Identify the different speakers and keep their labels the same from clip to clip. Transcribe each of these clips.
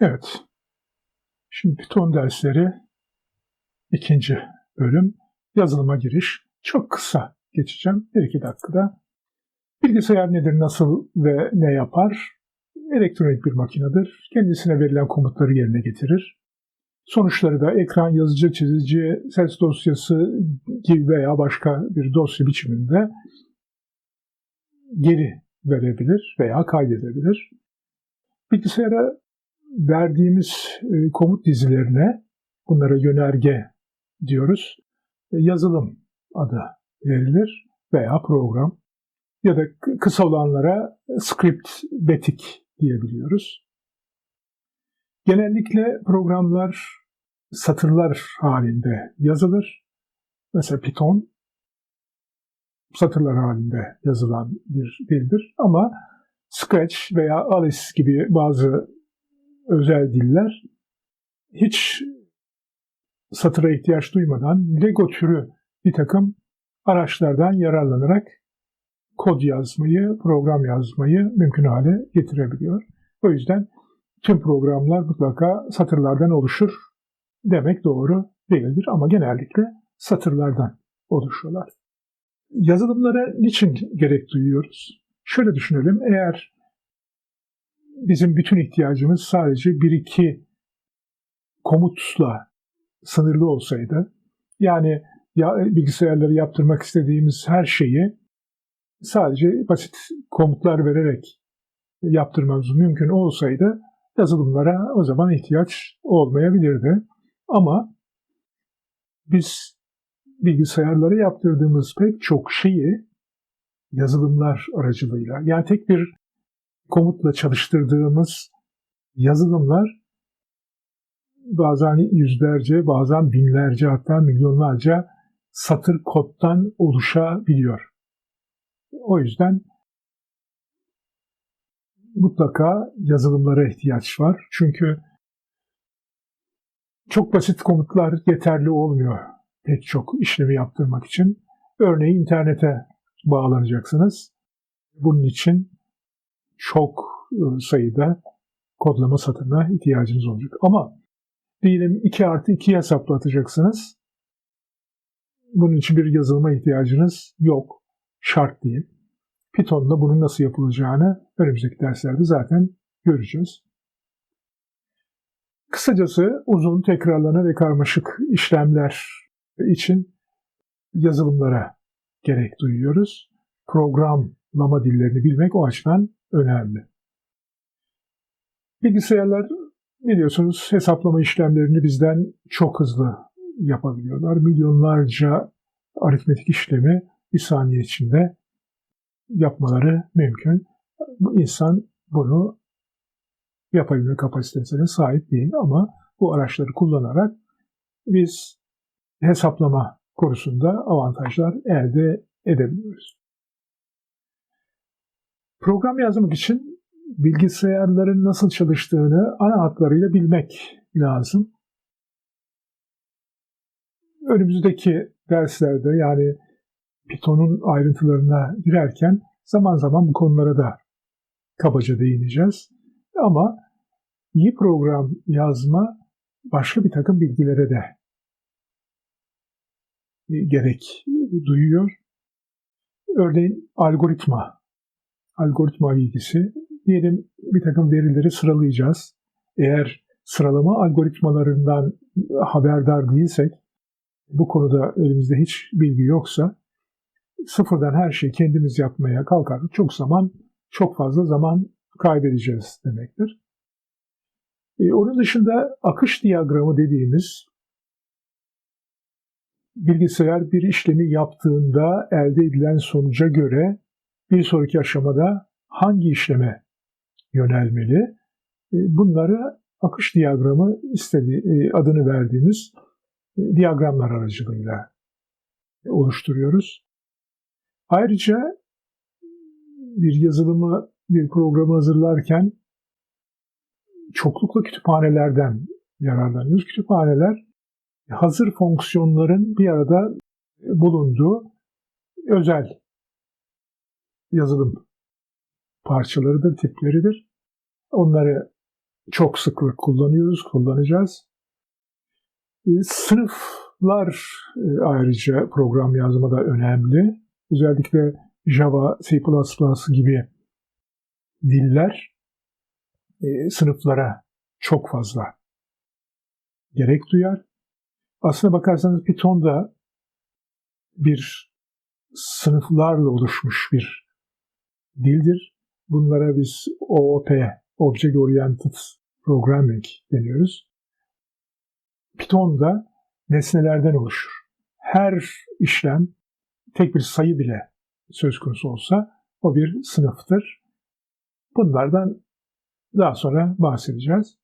Speaker 1: Evet. Şimdi Python dersleri ikinci bölüm yazılıma giriş. Çok kısa geçeceğim. Bir iki dakikada. Bilgisayar nedir, nasıl ve ne yapar? Elektronik bir makinedir. Kendisine verilen komutları yerine getirir. Sonuçları da ekran, yazıcı, çizici, ses dosyası gibi veya başka bir dosya biçiminde geri verebilir veya kaydedebilir. Bilgisayara verdiğimiz e, komut dizilerine bunlara yönerge diyoruz. E, yazılım adı verilir veya program ya da kısa olanlara script, betik diyebiliyoruz. Genellikle programlar satırlar halinde yazılır. Mesela Python satırlar halinde yazılan bir dildir ama Scratch veya Alice gibi bazı özel diller hiç satıra ihtiyaç duymadan Lego türü bir takım araçlardan yararlanarak kod yazmayı, program yazmayı mümkün hale getirebiliyor. O yüzden tüm programlar mutlaka satırlardan oluşur demek doğru değildir ama genellikle satırlardan oluşuyorlar. Yazılımlara niçin gerek duyuyoruz? Şöyle düşünelim, eğer bizim bütün ihtiyacımız sadece bir iki komutla sınırlı olsaydı, yani ya, bilgisayarları yaptırmak istediğimiz her şeyi sadece basit komutlar vererek yaptırmamız mümkün olsaydı yazılımlara o zaman ihtiyaç olmayabilirdi. Ama biz bilgisayarlara yaptırdığımız pek çok şeyi yazılımlar aracılığıyla yani tek bir komutla çalıştırdığımız yazılımlar bazen yüzlerce, bazen binlerce hatta milyonlarca satır koddan oluşabiliyor. O yüzden mutlaka yazılımlara ihtiyaç var. Çünkü çok basit komutlar yeterli olmuyor pek çok işlemi yaptırmak için. Örneğin internete bağlanacaksınız. Bunun için çok e, sayıda kodlama satırına ihtiyacınız olacak. Ama diyelim 2 artı 2 hesaplatacaksınız. Bunun için bir yazılıma ihtiyacınız yok. Şart değil. Python'da bunun nasıl yapılacağını önümüzdeki derslerde zaten göreceğiz. Kısacası uzun, tekrarlanan ve karmaşık işlemler için yazılımlara gerek duyuyoruz. Programlama dillerini bilmek o açıdan önemli. Bilgisayarlar biliyorsunuz hesaplama işlemlerini bizden çok hızlı yapabiliyorlar. Milyonlarca aritmetik işlemi bir saniye içinde yapmaları mümkün. İnsan bunu yapabilme kapasitesine sahip değil ama bu araçları kullanarak biz hesaplama konusunda avantajlar elde edebiliyoruz. Program yazmak için bilgisayarların nasıl çalıştığını ana hatlarıyla bilmek lazım. Önümüzdeki derslerde yani Python'un ayrıntılarına girerken zaman zaman bu konulara da kabaca değineceğiz. Ama iyi program yazma başka bir takım bilgilere de gerek duyuyor. Örneğin algoritma, algoritma bilgisi. Diyelim bir takım verileri sıralayacağız. Eğer sıralama algoritmalarından haberdar değilsek, bu konuda elimizde hiç bilgi yoksa sıfırdan her şeyi kendimiz yapmaya kalkarsak çok zaman, çok fazla zaman kaybedeceğiz demektir. E, onun dışında akış diyagramı dediğimiz bilgisayar bir işlemi yaptığında elde edilen sonuca göre bir sonraki aşamada hangi işleme yönelmeli? E, bunları akış diyagramı istedi, e, adını verdiğimiz e, diyagramlar aracılığıyla oluşturuyoruz. Ayrıca bir yazılımı, bir programı hazırlarken çoklukla kütüphanelerden yararlanıyoruz. Kütüphaneler hazır fonksiyonların bir arada bulunduğu özel yazılım parçalarıdır, tipleridir. Onları çok sıklık kullanıyoruz, kullanacağız. E, Sınıflar e, ayrıca program yazmada önemli. Özellikle Java, C++ gibi diller e, sınıflara çok fazla gerek duyar. Aslına bakarsanız Python da bir sınıflarla oluşmuş bir dildir. Bunlara biz OOP, Object Oriented Programming deniyoruz. Python da nesnelerden oluşur. Her işlem tek bir sayı bile söz konusu olsa o bir sınıftır. Bunlardan daha sonra bahsedeceğiz.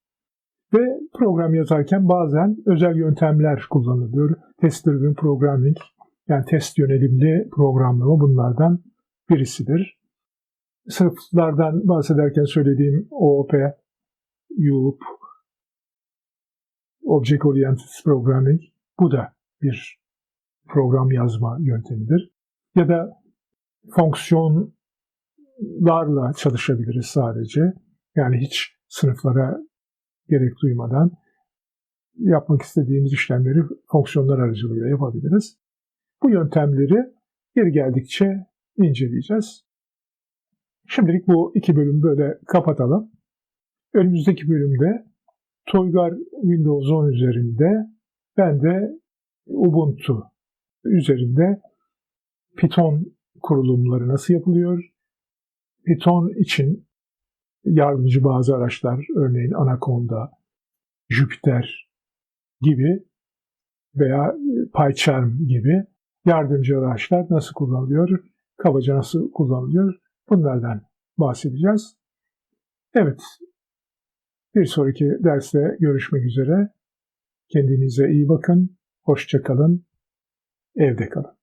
Speaker 1: Ve program yazarken bazen özel yöntemler kullanılıyor. Test driven programming yani test yönelimli programlama bunlardan birisidir. Sınıflardan bahsederken söylediğim OOP, UOP, Object Oriented Programming bu da bir program yazma yöntemidir. Ya da fonksiyonlarla çalışabiliriz sadece. Yani hiç sınıflara gerek duymadan yapmak istediğimiz işlemleri fonksiyonlar aracılığıyla yapabiliriz. Bu yöntemleri geri geldikçe inceleyeceğiz. Şimdilik bu iki bölümü böyle kapatalım. Önümüzdeki bölümde Toygar Windows 10 üzerinde ben de Ubuntu üzerinde Python kurulumları nasıl yapılıyor? Python için yardımcı bazı araçlar, örneğin Anaconda, Jupyter gibi veya PyCharm gibi yardımcı araçlar nasıl kullanılıyor, kabaca nasıl kullanılıyor bunlardan bahsedeceğiz. Evet, bir sonraki derste görüşmek üzere. Kendinize iyi bakın, hoşça kalın, evde kalın.